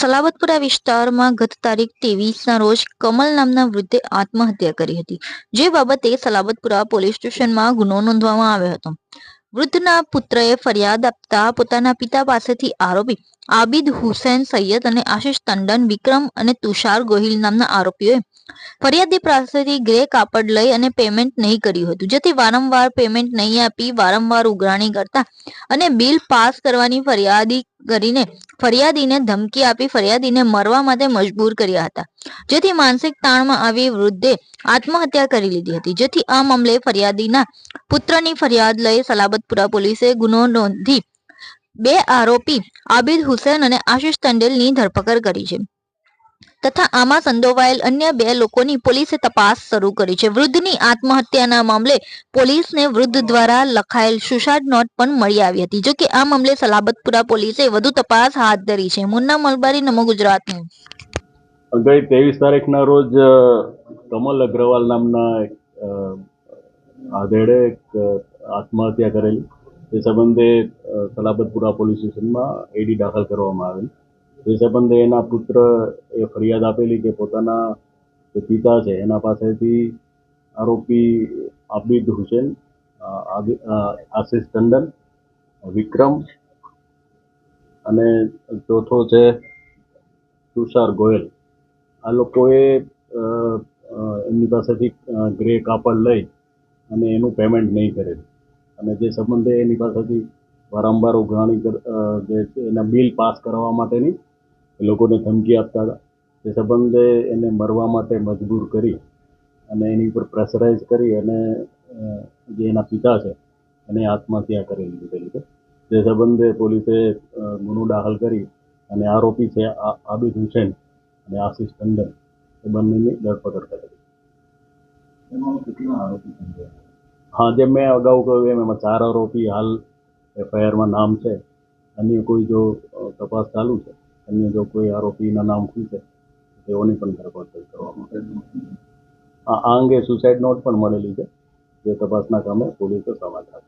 સલાબતપુરા વિસ્તારમાં ગત તારીખ ત્રેવીસના રોજ કમલ નામના વૃદ્ધે આત્મહત્યા કરી હતી, જે બાબતે સલાવતપુરા પોલીસ સ્ટેશનમાં ગુનો નોંધવામાં આવ્યો હતો. વૃદ્ધના પુત્રએ ફરિયાદ આપતા પોતાના પિતા પાસેથી આરોપી આબિદ હુસૈન સૈયદ અને આશિષ ટંડન, વિક્રમ અને તુષાર ગોહિલ નામના આરોપીઓએ ફરિયાદી પાસેથી ગ્રે કાપડ લઈ અને પેમેન્ટ નહીં કર્યું હતું, જેથી વારંવાર પેમેન્ટ નહીં આપી, વારંવાર ઉઘરાણી કરતા અને બિલ પાસ કરવાની ફરિયાદી કરીને ફરિયાદીને ધમકી આપી ફરિયાદીને મરવા માટે મજબૂર કર્યા હતા. જેથી માનસિક તાણમાં આવી વૃદ્ધે આત્મહત્યા કરી લીધી હતી. જેથી આ મામલે ફરિયાદીના પુત્રની ફરિયાદ લઈ સલાબતપુરા પોલીસે ગુનો નોંધી બે આરોપી આબિદ હુસેન અને આશિષ તંડેલની ધરપકડ કરી છે. તથા આમાં સંડોવાયેલ અન્ય બે લોકોની પોલીસે તપાસ શરૂ કરી છે. વૃદ્ધની આત્મહત્યાના મામલે પોલીસને વૃદ્ધ દ્વારા લખાયેલ સુસાઇડ નોટ પણ મળી આવી હતી. જોકે આ મામલે સલાબતપુરા પોલીસે વધુ તપાસ હાથ ધરી છે. મુન્ના મલબારી, નમો ગુજરાત ગઈ ત્રેવીસ તારીખના રોજ કમલ અગ્રવાલ નામના આધેડે આત્મહત્યા કરેલી. તે સંબંધે સલાબતપુરા પોલીસ સ્ટેશનમાં એડી દાખલ કરવામાં આવેલી. એ સંબંધે એના પુત્ર એ ફરિયાદ આપેલી કે પોતાના જે પિતા છે, એના પાસેથી આરોપી આબિદ હુસેન આશિષ ટંડન, વિક્રમ અને ચોથો છે તુષાર ગોયલ. આ લોકોએ એમની પાસેથી ગ્રે કાપડ લઈ અને એનું પેમેન્ટ નહીં કરેલું. અને જે સંબંધે એની પાસેથી વારંવાર ઉઘરાણી જે એના બિલ પાસ કરાવવા માટેની લોકોને ધમકી આપતા હતા. તે સંબંધે એને મરવા માટે મજબૂર કરી અને એની ઉપર પ્રેશરાઇઝ કરી અને જે એના પિતા છે એને આત્મહત્યા કરી લીધેલી છે. તે સંબંધે પોલીસે ગુનો દાખલ કરી અને આરોપી છે આ- આબિદ હુસેન અને આશિષ ટંડન. એ બંનેની ધરપકડ કરેલી હા જેમ મેં અગાઉ કહ્યું એમ એમાં ચાર આરોપી હાલ એફઆઈઆરમાં નામ છે. અન્ય કોઈ જો તપાસ ચાલુ છે અન્ય જો કોઈ આરોપીના નામ ખુલશે તેઓની પણ ધરપકડ કરવામાં આ અંગે સુસાઇડ નોટ પણ મળેલી છે. જે તપાસના કામે પોલીસે સમાચાર